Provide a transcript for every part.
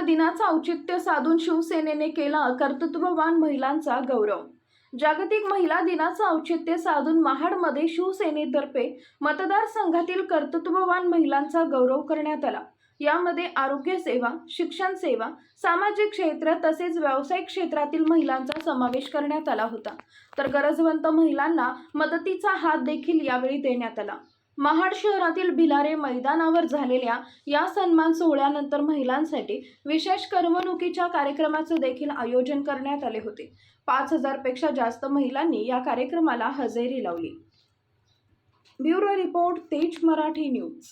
दिनाचं औचित्य साधून शिवसेनेने केला कर्तृत्ववान महिलांचा गौरव. जागतिक महिला दिनाचं औचित्य साधून महाडमध्ये शिवसेनेतर्फे मतदारसंघातील कर्तृत्ववान महिलांचा गौरव करण्यात आला. यामध्ये आरोग्य सेवा शिक्षण सेवा सामाजिक क्षेत्र तसेच व्यावसायिक क्षेत्रातील महिलांचा समावेश करण्यात आला होता. तर गरजवंत महिलांना मदतीचा हात देखील यावेळी देण्यात आला. महाड शहरातील भिलारे मैदानावर झालेल्या या सन्मान सोहळ्यानंतर महिलांसाठी विशेष करमणुकीच्या कार्यक्रमाचे देखील आयोजन करण्यात आले होते. पाच हजारपेक्षा जास्त महिलांनी या कार्यक्रमाला हजेरी लावली. ब्युरो रिपोर्ट तेज मराठी न्यूज.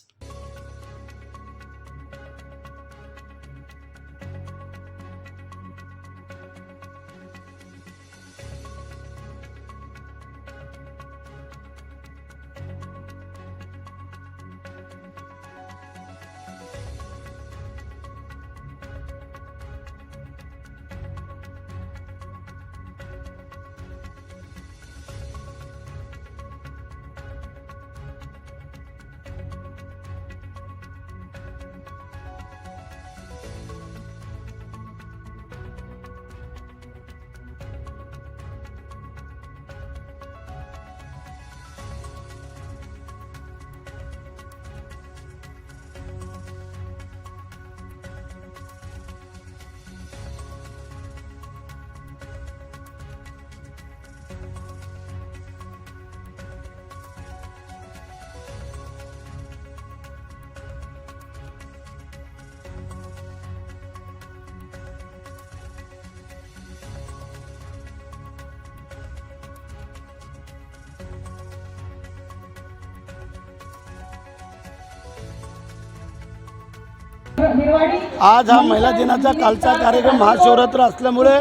आज हा महिला दिनाचा कालचा कार्यक्रम महाशिवरात्र असल्यामुळे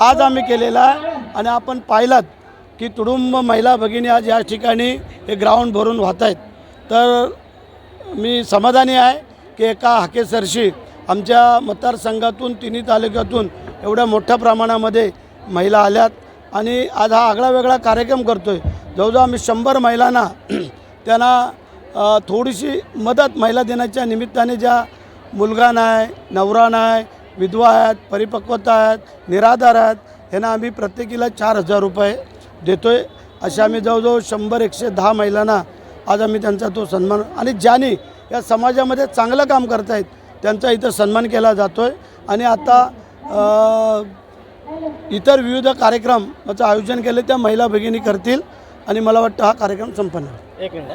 आज आम्ही केलेला आहे आणि आपण पाहिलात की तुडुंब महिला भगिनी आज या ठिकाणी हे ग्राउंड भरून वाहत आहेत. तर मी समाधानी आहे की एका हाकेसरशी आमच्या मतदारसंघातून तिन्ही तालुक्यातून एवढ्या मोठ्या प्रमाणामध्ये महिला आल्यात आणि आज हा आगळा वेगळा कार्यक्रम करतो आहे जवळजवळ आम्ही शंभर महिलांना त्यांना थोडीशी मदत महिला दिनाच्या निमित्ताने ज्या मुलगा नाही नवरा नाही विधवा आहेत परिपक्वता आहेत निराधार आहेत ह्यांना आम्ही प्रत्येकीला चार हजार रुपये देतो आहे अशा आम्ही जवळजवळ शंभर एकशे दहा महिलांना आज आम्ही त्यांचा तो सन्मान आणि ज्यांनी या समाजामध्ये चांगलं काम करत आहेत त्यांचा इथं सन्मान केला जातो आहे आणि आता इतर विविध कार्यक्रमाचं आयोजन केले त्या महिला भगिनी करतील आणि मला वाटतं हा कार्यक्रम संपन्न एक मिनिट.